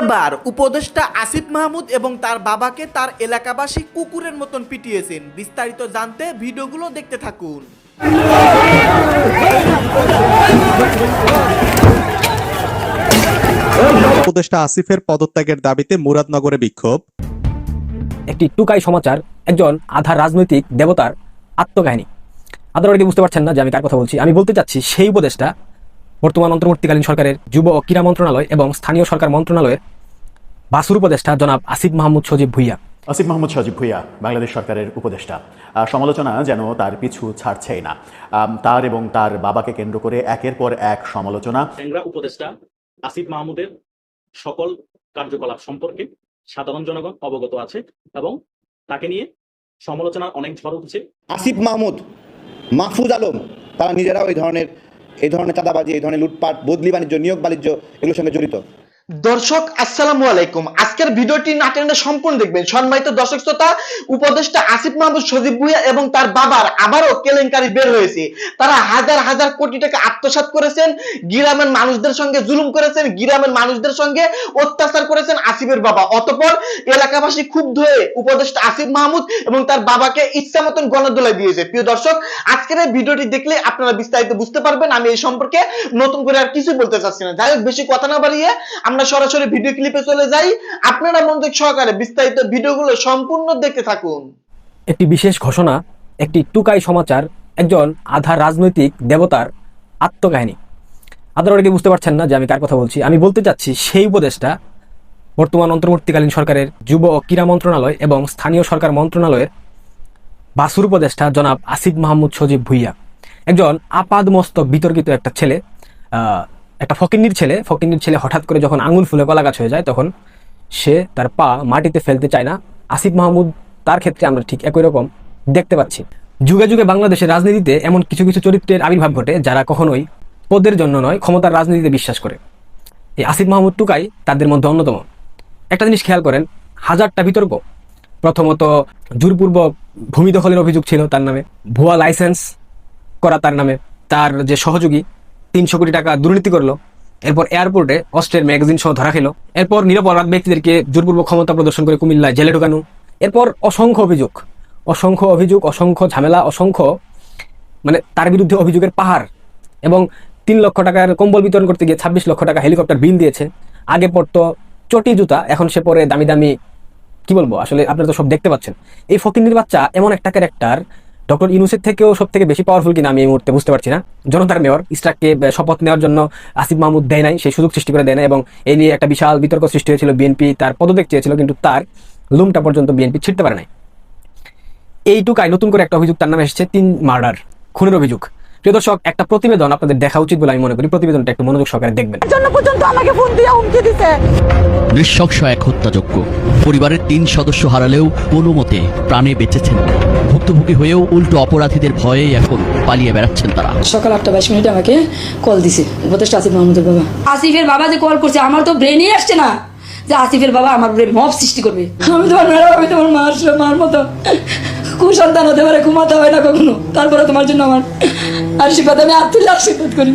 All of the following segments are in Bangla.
এবার উপদেষ্টা আসিফ মাহমুদ এবং তার বাবাকে তার এলাকাবাসী কুকুরের মতন পিটিয়েছেন। বিস্তারিত জানতে ভিডিওগুলো দেখতে থাকুন। উপদেষ্টা আসিফের পদত্যাগের দাবিতে মুরাদনগরে বিক্ষোভ। একটি টুকাই সমাচার একজন আধার রাজনৈতিক দেবতার আত্মকাহিনী। আপনারা অনেকে বুঝতে পারছেন না যে আমি কার কথা বলছি। আমি বলতে চাচ্ছি সেই উপদেশটা বর্তমান অন্তর্বর্তীকালীন সরকারের যুব ও ক্রীড়া মন্ত্রণালয় এবং স্থানীয় সরকার মন্ত্রণালয়ের বাসুর উপদেষ্টা জনাব আসিফ মাহমুদ সজীব ভুইয়া। আসিফ মাহমুদ সজীব ভুইয়া বাংলাদেশ সরকারের উপদেষ্টা। আহ, সমালোচনা যেন তার পিছু ছাড়ছেই না। তার এবং তার বাবাকে কেন্দ্র করে একের পর এক সমালোচনা। উপদেষ্টা আসিফ মাহমুদের সকল কার্যকলাপ সম্পর্কে সাধারণ জনগণ অবগত আছে এবং তাকে নিয়ে সমালোচনার অনেক ঝড় উঠছে। আসিফ মাহমুদ মাহফুজ আলম তারা নিজেরাও এই ধরনের এই ধরনের চাঁদাবাজি এই ধরনের লুটপাট বদলি বাণিজ্য নিয়োগ বাণিজ্য এগুলোর সঙ্গে জড়িত। দর্শক, আসসালামু আলাইকুম। আজকের ভিডিওটি না টেনে সম্পূর্ণ দেখবেন। সম্মানিত দর্শক শ্রোতা, উপদেষ্টা আসিফ মাহমুদ, সজীব ভুইয়া এবং তার বাবার আবারও কেলেঙ্কারি বের হয়েছে। তারা হাজার হাজার কোটি টাকা আত্মসাৎ করেছেন, গ্রামের মানুষদের সঙ্গে জুলুম করেছেন, গ্রামের মানুষদের সঙ্গে অত্যাচার করেছেন আসিফের বাবা। অতপর এলাকাবাসী ক্ষুব্ধ হয়ে উপদেষ্টা আসিফ মাহমুদ এবং তার বাবাকে ইচ্ছা মতন গণদোলাই দিয়েছে। প্রিয় দর্শক, আজকের এই ভিডিওটি দেখলে আপনারা বিস্তারিত বুঝতে পারবেন। আমি এই সম্পর্কে নতুন করে আর কিছু বলতে চাচ্ছি না। যাই হোক, বেশি কথা না বাড়িয়ে আমরা সরাসরি ভিডিও ক্লিপে চলে যাই। আপনারা মনোযোগ সহকারে বিস্তারিত ভিডিওগুলো সম্পূর্ণ দেখতে থাকুন। একটি বিশেষ ঘোষণা, একটি টুকাই সমাচার, একজন আধার রাজনৈতিক দেবতার আত্মকাহিনী। আপনারা অনেকে বুঝতে পারছেন না যে আমি কার কথা বলছি। আমি বলতে চাচ্ছি সেই উপদেশটা বর্তমান অন্তর্বর্তীকালীন সরকারের যুব ও ক্রীড়া মন্ত্রণালয় এবং স্থানীয় সরকার মন্ত্রণালয়ের বাসুর উপদেষ্টা জনাব আসিফ মাহমুদ সজীব ভুইয়া। একজন আপাদ মস্তক বিতর্কিত একটা ছেলে একটা ফকিন্নির ছেলে ফকিন্নির ছেলে হঠাৎ করে যখন আঙুল ফুলে কলা গাছ হয়ে যায়, তখন সে তার পা মাটিতে ফেলতে চায় না। আসিফ মাহমুদ, তার ক্ষেত্রে আমরা ঠিক একই রকম দেখতে পাচ্ছি। যুগে যুগে বাংলাদেশের রাজনীতিতে এমন কিছু কিছু চরিত্রের আবির্ভাব ঘটে, যারা কখনোই পদের জন্য নয়, ক্ষমতার রাজনীতিতে বিশ্বাস করে। এই আসিফ মাহমুদ টুকাই তাদের মধ্যে অন্যতম। একটা জিনিস খেয়াল করেন, হাজারটা বিতর্ক। প্রথমত, জোরপূর্বক ভূমি দখলের অভিযোগ ছিল তার নামে। ভুয়া লাইসেন্স করা তার নামে। তার যে সহযোগী তিনশো কোটি টাকা দুর্নীতি করল। এরপর এয়ারপোর্টে অস্ট্রের ম্যাগাজিন সহ ধরা খেলো। এরপর নিরপরাধ ব্যক্তিদেরকে জোরপূর্বক ক্ষমতা প্রদর্শন করে কুমিল্লায় জেলে ঢোকানো। এরপর অসংখ্য অভিযোগ অসংখ্য অভিযোগ, অসংখ্য ঝামেলা, অসংখ্য মানে তার বিরুদ্ধে অভিযোগের পাহাড় এবং তিন লক্ষ টাকার কম্বল বিতরণ করতে গিয়ে ছাব্বিশ লক্ষ টাকা হেলিকপ্টার বিল দিয়েছে। আগে পড়তো চটি জুতা, এখন সে পরে দামি দামি, কি বলব, আসলে আপনারা তো সব দেখতে পাচ্ছেন। এই ফকিন্দির বাচ্চা এমন একটা ক্যারেক্টার ডক্টর ইউনুসের থেকেও সব থেকে বেশি পাওয়ারফুল কিনা আমি এই মুহূর্তে বুঝতে পারছি না। জনতার মেয়র ইস্টাককে শপথ নেওয়ার জন্য আসিফ মাহমুদ দেয় নাই সেই সুযোগ সৃষ্টি করে দেয় না এবং এই নিয়ে একটা বিশাল বিতর্ক সৃষ্টি হয়েছিল। বিএনপি তার পদত্যাগ চেয়েছিল, কিন্তু তার লুমটা পর্যন্ত বিএনপি ছিটতে পারে নাই। এইটুকাই নতুন করে একটা অভিযোগ, তার নামে এসেছে, তিন মার্ডার, খুনের অভিযোগ। প্রিয় দর্শক একটা প্রতিবেদন আপনাদের দেখা উচিত বলে আমি মনে করি। প্রতিবেদনটা একটু মনোযোগ সহকারে দেখবেন। জন্য পর্যন্ত আমাকে ফোন দিয়ে হুমকি দিছে। নৃশংস এক হত্যাযজ্ঞ। পরিবারের তিন সদস্য হারালেও কোনো মতে প্রাণে বেঁচেছেন ভুক্তভোগী হয়েও উল্টো অপরাধীদের ভয়ে এখন পালিয়ে বেড়াচ্ছেন তারা। সকাল আটটা বাইশ মিনিটে আমাকে কল দিছে। উপদেষ্টা আসিফ মাহমুদের বাবা। আসিফের বাবা যে কল করছে আমার তো ব্রেনই আসছে না। যে আসিফের বাবা আমার ব্রেন মব সৃষ্টি করবে। আমি তোমার আমি তোমার মার মার মতো। কুসন্তান হতে পারে, ঘুমাতে হয় না কখনো। তারপরে তোমার জন্য আমার আশীর্বাদ, আমি আত্মীয় আশীর্বাদ করি।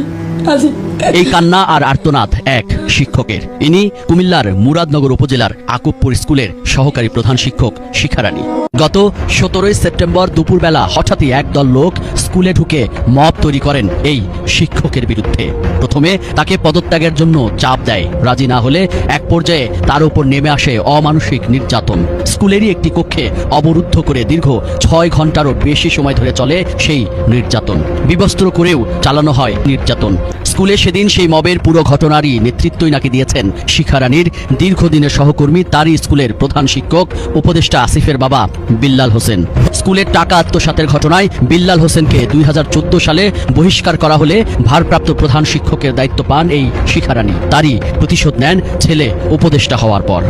আসিফ এই কান্না আর আর্তনাদ এক শিক্ষকের। ইনি কুমিল্লার মুরাদনগর উপজেলার আকুবপুর স্কুলের সহকারী প্রধান শিক্ষক শিখারানী। গত সতেরোই সেপ্টেম্বর দুপুরবেলা হঠাৎই একদল লোক স্কুলে ঢুকে মব তৈরি করেন এই শিক্ষকের বিরুদ্ধে। প্রথমে তাকে পদত্যাগের জন্য চাপ দেয়, রাজি না হলে এক পর্যায়ে তার উপর নেমে আসে অমানসিক নির্যাতন। স্কুলেরই একটি কক্ষে অবরুদ্ধ করে দীর্ঘ ছয় ঘন্টারও বেশি সময় ধরে চলে সেই নির্যাতন। বিবস্ত্র করেও চালানো হয় নির্যাতন। স্কুলে সেদিন সেই মবের পুরো ঘটনারই নেতৃত্বই নাকি দিয়েছেন শিখারানীর দীর্ঘদিনের সহকর্মী, তারই স্কুলের প্রধান শিক্ষক, উপদেষ্টা আসিফের বাবা বিল্লাল হোসেন। স্কুলের টাকা আত্মসাতের ঘটনায় বিল্লাল হোসেনকে দুই হাজার চোদ্দ সালে বহিষ্কার করা হলে ভারপ্রাপ্ত প্রধান শিক্ষকের দায়িত্ব পান এই শিখারানী। তারই প্রতিশোধ নেন ছেলে উপদেষ্টা হওয়ার পর।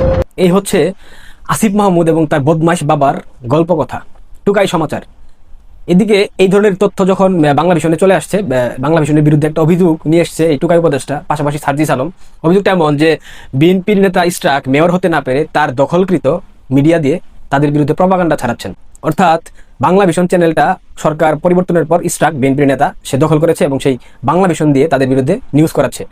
এই হচ্ছে আসিফ মাহমুদ এবং তার বদমাইশ বাবার গল্প কথা টুকাই সমাচার। এদিকে এই ধরনের তথ্য যখন বাংলা ভিশনে চলে আসছে বাংলা ভিশনের বিরুদ্ধে একটা অভিযোগ নিয়ে এসছে এই টুকাই উপদেষ্টা, পাশাপাশি সার্জিস আলম। অভিযোগটা এমন যে, বিএনপির নেতা ইস্ট্রাক মেয়র হতে না পেরে তার দখলকৃত মিডিয়া দিয়ে তাদের বিরুদ্ধে প্রপাগান্ডা ছাড়াচ্ছেন। অর্থাৎ বাংলা ভিশন চ্যানেলটা সরকার পরিবর্তনের পর ইস্ট্রাক বিএনপির নেতা, সে দখল করেছে এবং সেই বাংলা ভিশন দিয়ে তাদের বিরুদ্ধে নিউজ করাচ্ছে।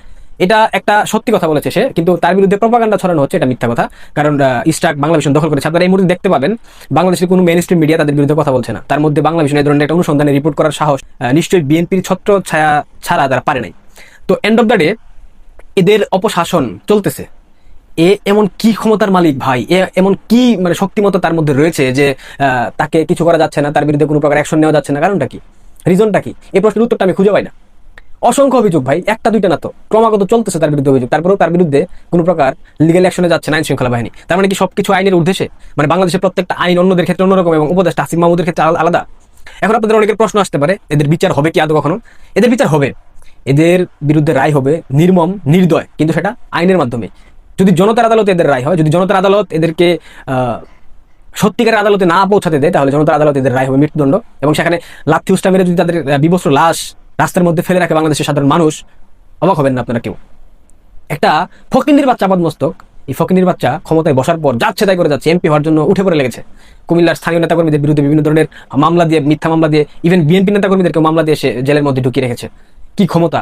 এটা একটা সত্যি কথা বলেছে সে, কিন্তু তার বিরুদ্ধে প্রপাগান্ডা ছড়ানো হচ্ছে, এটা মিথ্যা কথা। কারণ ইস্টাক বাংলা ভিশন দখল করেছে। আপনারা এই মুহূর্তে দেখতে পাবেন, বাংলাদেশের কোনো মেন স্ট্রিম মিডিয়া তাদের বিরুদ্ধে কথা বলছে না। তার মধ্যে বাংলা ভিশন এই ধরনের একটা অনুসন্ধানে রিপোর্ট করার সাহস নিশ্চয়ই বিএনপির ছত্র ছায়া ছাড়া তারা পারে নাই। তো এন্ড অফ দ্য ডে এদের অপশাসন চলতেছে। এ এমন কি ক্ষমতার মালিক ভাই? এ এমন কি মানে শক্তিমত্তা তার মধ্যে রয়েছে যে তাকে কিছু করা যাচ্ছে না, তার বিরুদ্ধে কোনো প্রকার অ্যাকশন নেওয়া যাচ্ছে না? কারণটা কি? রিজনটা কি? এই প্রশ্নের উত্তরটা আমি খুঁজে পাই না। অসংখ্য অভিযোগ ভাই একটা দুইটা না তো। ক্রমাগত চলতেছে তার বিরুদ্ধে অভিযোগ। তারপরেও তার বিরুদ্ধে কোনো প্রকার লিগেল অ্যাকশনে যাচ্ছে না আইন শৃঙ্খলা বাহিনী। তার মানে কি সবকিছু আইনের উদ্দেশ্যে মানে বাংলাদেশের প্রত্যেকটা আইন অন্যদের ক্ষেত্রে অন্যরকম এবং উপদেষ্টা আসিফ মাহমুদের ক্ষেত্রে আলা- আলাদা। এখন আপনাদের অনেকের প্রশ্ন আসতে পারে এদের বিচার হবে কি আদৌ কখনো? এদের বিচার হবে। এদের বিরুদ্ধে রায় হবে নির্মম নির্দয়। কিন্তু সেটা আইনের মাধ্যমে। যদি জনতার আদালতে এদের রায় হয় যদি জনতার আদালত এদেরকে আহ, সত্যিকারের আদালতে না পৌঁছাতে দেয় তাহলে জনতার আদালতে এদের রায় হবে মৃত্যুদণ্ড। এবং সেখানে লাথি মেরে যদি তাদের বিবস্ত্র লাশ রাস্তার মধ্যে ফেলে রাখে বাংলাদেশের সাধারণ মানুষ, অবাক হবেন না আপনারা কেউ? একটা ফকিন্দির বাচ্চা আপাদমস্তক এই ফকিন্দির বাচ্চা ক্ষমতায় বসার পর যাচ্ছে তাই করে যাচ্ছে, এমপি হওয়ার জন্য উঠে পড়ে লেগেছে। কুমিল্লার স্থানীয় নেতাকর্মীদের বিরুদ্ধে বিভিন্ন ধরনের মামলা দিয়ে, মিথ্যা মামলা দিয়ে ইভেন বিএনপি নেতাকর্মীদেরকে মামলা দিয়ে সে জেলের মধ্যে ঢুকিয়ে রেখেছে। কি ক্ষমতা?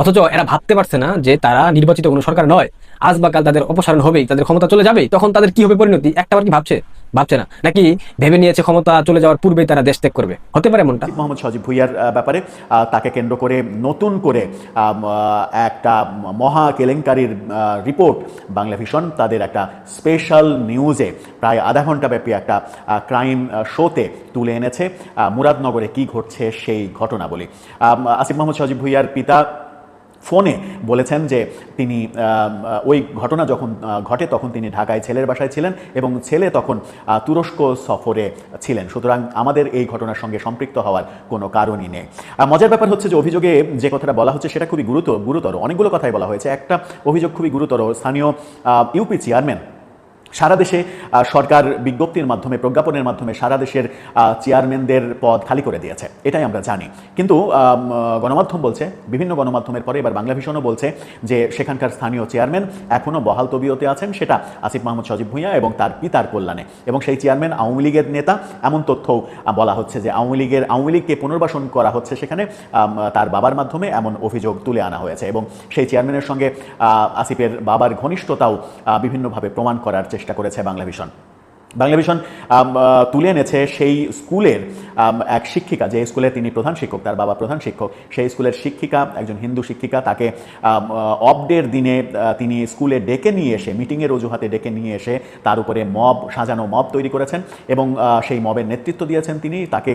অথচ এরা ভাবতে পারছে না যে তারা নির্বাচিত কোনো সরকার নয়। আজ বা কাল তাদের অপসারণ হবেই, তাদের ক্ষমতা চলে যাবেই, তখন তাদের কি হবে পরিণতি? একটাবার কি ভাবছে? ভাবছে না। নাকি ভেবে নিয়েছে ক্ষমতা চলে যাওয়ার পূর্বেই তারা দেশ ত্যাগ করবে? হতে পারে আসিফ মোহাম্মদ সজীব ভুইয়ার ব্যাপারে তাকে কেন্দ্র করে, নতুন করে একটা মহা কেলেঙ্কারির রিপোর্ট, বাংলা ভিশন, তাদের একটা স্পেশাল নিউজে প্রায় আধা ঘণ্টা ব্যাপী একটা ক্রাইম শোতে তুলে এনেছে। মুরাদনগরে কি ঘটছে সেই ঘটনাবলী। আসিফ মোহাম্মদ সজীব ভুইয়ার পিতা ফোনে বলেছেন যে তিনি ওই ঘটনা যখন ঘটে তখন তিনি ঢাকায় ছেলের বাসায় ছিলেন এবং ছেলে তখন তুরস্ক সফরে ছিলেন। সুতরাং আমাদের এই ঘটনার সঙ্গে সম্পৃক্ত হওয়ার কোনো কারণই নেই। আর মজার ব্যাপার হচ্ছে যে অভিযোগে যে কথাটা বলা হচ্ছে সেটা খুবই গুরুতর গুরুতর। অনেকগুলো কথাই বলা হয়েছে। একটা অভিযোগ খুবই গুরুতর। স্থানীয় ইউপি চেয়ারম্যান সারা দেশে সরকার বিজ্ঞপ্তির মাধ্যমে, প্রজ্ঞাপনের মাধ্যমে সারা দেশের চেয়ারম্যানদের পদ খালি করে দিয়েছে। এটাই আমরা জানি। কিন্তু গণমাধ্যম বলছে, বিভিন্ন গণমাধ্যমের পরে এবার বাংলা ভিশনও বলছে যে সেখানকার স্থানীয় চেয়ারম্যান এখনও বহাল তবিয়তে আছেন, সেটা আসিফ মাহমুদ, সজীব ভূঁইয়া এবং তার পিতার কল্যাণে। এবং সেই চেয়ারম্যান আওয়ামী লীগের নেতা, এমন তথ্যও বলা হচ্ছে যে আওয়ামী লীগের, আওয়ামী লীগকে পুনর্বাসন করা হচ্ছে সেখানে তার বাবার মাধ্যমে এমন অভিযোগ তুলে আনা হয়েছে। এবং সেই চেয়ারম্যানের সঙ্গে আসিফের বাবার ঘনিষ্ঠতাও বিভিন্নভাবে প্রমাণ করার করেছে বাংলা ভিশন বাংলা ভিশন তুলে এনেছে সেই স্কুলের এক শিক্ষিকা যে স্কুলে তিনি প্রধান শিক্ষক তার বাবা প্রধান শিক্ষক সেই স্কুলের শিক্ষিকা একজন হিন্দু শিক্ষিকা তাকে অফ ডের দিনে তিনি স্কুলে ডেকে নিয়ে এসে মিটিংয়ের অজুহাতে ডেকে নিয়ে এসে তার উপরে মব সাজানো মব তৈরি করেছেন এবং সেই মবের নেতৃত্ব দিয়েছেন তিনি। তাকে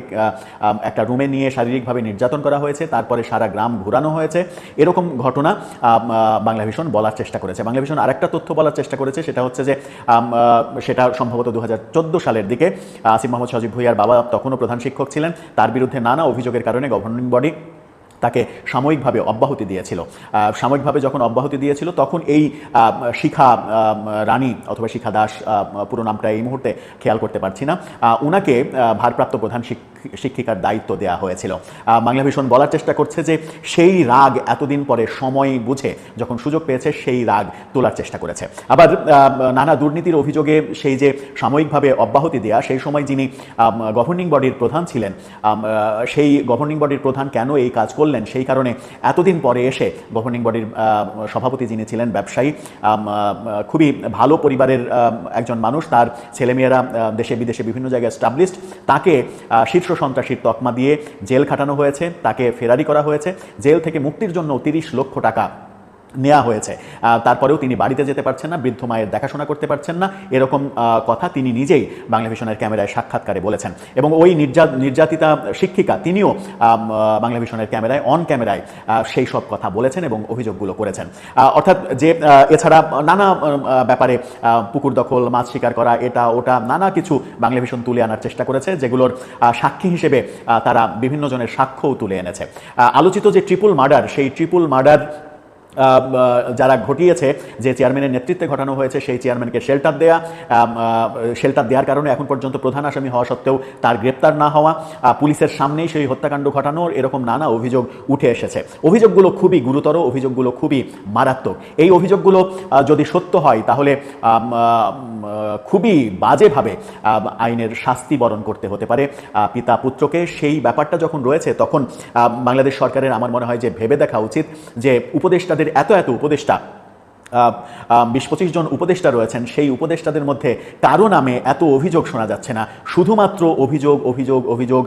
একটা রুমে নিয়ে শারীরিকভাবে নির্যাতন করা হয়েছে তারপরে সারা গ্রাম ঘোরানো হয়েছে। এরকম ঘটনা আম, আহ, বাংলা ভিশন বলার চেষ্টা করেছে। বাংলা ভিশন আরেকটা তথ্য বলার চেষ্টা করেছে সেটা হচ্ছে যে সেটা সম্ভবত দু সালের দিকে আসিফ মোহাম্মদ সজীব ভুইয়ার বাবা তখনও প্রধান শিক্ষক ছিলেন। তার বিরুদ্ধে নানা অভিযোগের কারণে গভর্নিং বডি তাকে সাময়িকভাবে অব্যাহতি দিয়েছিল। সাময়িকভাবে যখন অব্যাহতি দিয়েছিল, তখন এই শিখা রানী অথবা শিখা দাস পুরো নামটা এই মুহূর্তে খেয়াল করতে পারছি না। ওনাকে ভারপ্রাপ্ত প্রধান শিক- শিক্ষিকার দায়িত্ব দেওয়া হয়েছিল। বাংলা ভীষণ বলার চেষ্টা করছে যে সেই রাগ এতদিন পরে সময় বুঝে যখন সুযোগ পেয়েছে সেই রাগ তোলার চেষ্টা করেছে। আবার নানা দুর্নীতির অভিযোগে সেই যে সাময়িকভাবে অব্যাহতি দেওয়া সেই সময় যিনি গভর্নিং বডির প্রধান ছিলেন সেই গভর্নিং বডির প্রধান কেন এই কাজ করলেন? সেই কারণে এতদিন পরে এসে গভর্নিং বডির সভাপতি যিনি ছিলেন, ব্যবসায়ী খুবই ভালো পরিবারের একজন মানুষ, তার ছেলেমেয়েরা দেশে বিদেশে বিভিন্ন জায়গায় স্টাবলিশড তাকে শীর্ষ সন্ত্রাসীর তকমা দিয়ে জেল খাটানো হয়েছে, তাকে ফেরারি করা হয়েছে। জেল থেকে মুক্তির জন্য তিরিশ লক্ষ টাকা নেওয়া হয়েছে। তারপরেও তিনি বাড়িতে যেতে পারছেন না বৃদ্ধ মায়ের দেখাশোনা করতে পারছেন না এরকম কথা তিনি নিজেই বাংলা ভিশনের ক্যামেরায় সাক্ষাৎকারে বলেছেন। এবং ওই নির্যা নির্যাতিতা শিক্ষিকা তিনিও আম, আহ, বাংলা ভিশনের ক্যামেরায় অন ক্যামেরায় সেই সব কথা বলেছেন এবং অভিযোগগুলো করেছেন। অর্থাৎ যে এছাড়া নানা ব্যাপারে পুকুর দখল মাছ শিকার করা এটা ওটা নানা কিছু বাংলা ভিশন তুলে আনার চেষ্টা করেছে যেগুলোর সাক্ষী হিসেবে তারা বিভিন্ন জনের সাক্ষ্যও তুলে এনেছে। আলোচিত যে ট্রিপল মার্ডার সেই ট্রিপল মার্ডার যারা ঘটিয়েছে, যে চেয়ারম্যানের নেতৃত্বে ঘটানো হয়েছে, সেই চেয়ারম্যানকে শেল্টার দেয়া শেল্টার দেওয়ার কারণে এখন পর্যন্ত প্রধান আসামি হওয়া সত্ত্বেও তার গ্রেপ্তার না হওয়া পুলিশের সামনেই সেই হত্যাকাণ্ড ঘটানোর এরকম নানা অভিযোগ উঠে এসেছে। অভিযোগগুলো খুবই গুরুতর, অভিযোগগুলো খুবই মারাত্মক। এই অভিযোগগুলো যদি সত্য হয়, তাহলে খুবই বাজেভাবে আইনের শাস্তি বরণ করতে হতে পারে। পিতা পুত্রকে সেই ব্যাপারটা যখন রয়েছে, তখন বাংলাদেশ সরকারের আমার মনে হয় যে ভেবে দেখা উচিত যে উপদেষ্টাদের এত এত উপদেষ্টা বিশ পঁচিশ জন উপদেষ্টা রয়েছেন, সেই উপদেষ্টাদের মধ্যে কারও নামে এত অভিযোগ শোনা যাচ্ছে না। শুধুমাত্র অভিযোগ অভিযোগ অভিযোগ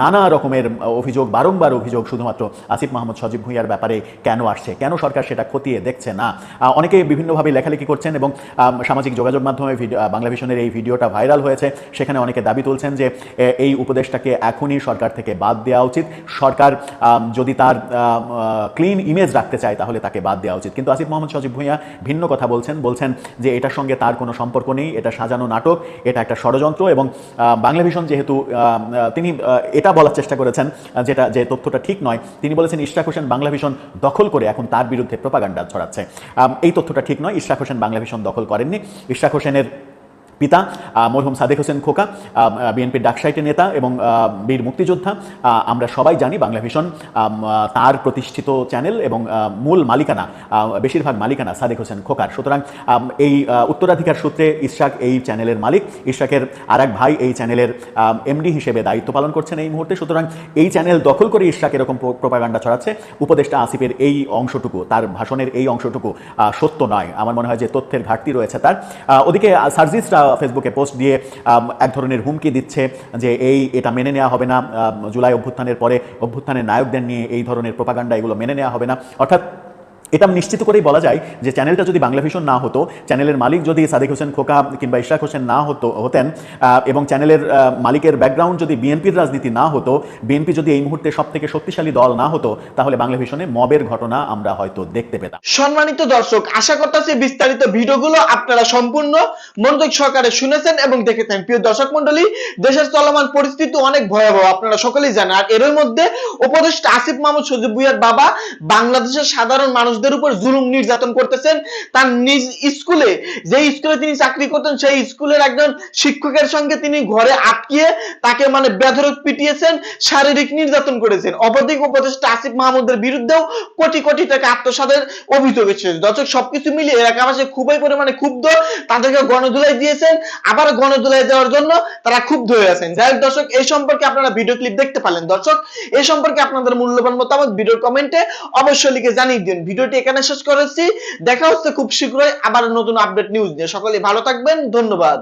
নানা রকমের অভিযোগ, বারংবার অভিযোগ শুধুমাত্র আসিফ মাহমুদ, সজীব ভুঁইয়ার ব্যাপারে কেন আসছে, কেন সরকার সেটা খতিয়ে দেখছে না? অনেকে বিভিন্নভাবে লেখালেখি করছেন এবং সামাজিক যোগাযোগ মাধ্যমে বাংলা ভিশনের এই ভিডিওটা ভাইরাল হয়েছে। সেখানে অনেকে দাবি তুলছেন যে এই উপদেশটাকে এখনই সরকার থেকে বাদ দেওয়া উচিত। সরকার যদি তার ক্লিন ইমেজ রাখতে চায় তাহলে তাকে বাদ দেওয়া উচিত। কিন্তু আসিফ মোহাম্মদ সজীব ভুঁইয়া ভিন্ন কথা বলছেন বলছেন যে এটার সঙ্গে তার কোনো সম্পর্ক নেই, এটা সাজানো নাটক, এটা একটা ষড়যন্ত্র এবং বাংলা ভিশন যেহেতু তিনি এটা বলার চেষ্টা করেছেন যেটা, যে তথ্যটা ঠিক নয়, তিনি বলেছেন ইশরাক হোসেন বাংলা ভিশন দখল করে এখন তার বিরুদ্ধে প্রপাগান্ডা ছড়াচ্ছে। এই তথ্যটা ঠিক নয়, ইশরাক হোসেন বাংলা ভিশন দখল করেননি, ইশরাক হোসেনের পিতা মরহুম সাদেক হোসেন খোকা বিএনপির ডাকসাইটের নেতা এবং বীর মুক্তিযোদ্ধা। আমরা সবাই জানি বাংলা ভিশন তার প্রতিষ্ঠিত চ্যানেল এবং মূল মালিকানা বেশিরভাগ মালিকানা সাদেক হোসেন খোকার। সুতরাং এই উত্তরাধিকার সূত্রে ইশরাক এই চ্যানেলের মালিক। ইশরাকের আর এক ভাই এই চ্যানেলের এমডি হিসেবে দায়িত্ব পালন করছেন এই মুহূর্তে। সুতরাং, এই চ্যানেল দখল করে ইশরাক এরকম প্রোপাগান্ডা ছড়াচ্ছে। উপদেষ্টা আসিফের এই অংশটুকু, তার ভাষণের এই অংশটুকু সত্য নয়। আমার মনে হয় যে তথ্যের ঘাটতি রয়েছে তার। ওদিকে সার্জিসরা ফেসবুকে পোস্ট দিয়ে এক ধরনের হুমকি দিচ্ছে যে এই, এটা মেনে নেওয়া হবে না। জুলাই অভ্যুত্থানের পরে অভ্যুত্থানের নায়কদের নিয়ে এই ধরনের প্রোপাগান্ডা এগুলো মেনে নেওয়া হবে না। অর্থাৎ এটা নিশ্চিত করেই বলা যায় যে চ্যানেলটা যদি বাংলা ভিশন না হতো, চ্যানেলের মালিক যদি সাদিক হোসেন খোকা কিংবা ইশরাক হোসেন না হতো, হতেন এবং চ্যানেলের মালিকের ব্যাকগ্রাউন্ড যদি বিএনপির রাজনীতি না হতো, বিএনপি যদি এই মুহূর্তে সব থেকে শক্তিশালী দল না হতো, তাহলে বাংলা ভিশনে মবের ঘটনা আমরা হয়তো দেখতে পেতাম। সম্মানিত দর্শক, আশা করতেছি বিস্তারিত ভিডিওগুলো আপনারা সম্পূর্ণ মনোযোগ সহকারে শুনেছেন এবং দেখেছেন। প্রিয় দর্শক মন্ডলী দেশের চলমান পরিস্থিতি অনেক ভয়াবহ, আপনারা সকলেই জানেন। আর এর মধ্যে উপদেষ্টা আসিফ মাহমুদ সজিব ভুইয়ার বাবা বাংলাদেশের সাধারণ মানুষদের উপর জুলুম নির্যাতন করতেছেন, তার নিজ স্কুলে যে স্কুলে তিনি চাকরি করতেন, সেই স্কুলের একজন শিক্ষকের সঙ্গে তিনি ঘরে আটকিয়ে তাকে মানে বেধরক পিটিয়েছেন, শারীরিক নির্যাতন করেছেন। অপরদিকে উপদেষ্টা আসিফ মাহমুদের বিরুদ্ধেও কোটি কোটি টাকা আত্মসাদের অভিযোগ এসেছে। দর্শক, সবকিছু মিলিয়ে এলাকাবাসী খুবই পরিমাণে ক্ষুব্ধ, তাদেরকে গণধুলাই দিয়েছেন, আবার গণধুলাই দেওয়ার জন্য তারা ক্ষুব্ধ হয়ে আছেন। যাই দর্শক, এই সম্পর্কে আপনারা ভিডিও ক্লিপ দেখতে পারলেন। দর্শক, এই সম্পর্কে আপনাদের মূল্যবান মতামত ভিডিওর কমেন্টে অবশ্যই লিখে জানিয়ে দিন। ভিডিওটি এখানে শেষ করেছি। দেখা হচ্ছে খুব শীঘ্রই আবার নতুন আপডেট নিউজ নিয়ে। সকলে ভালো থাকবেন। ধন্যবাদ।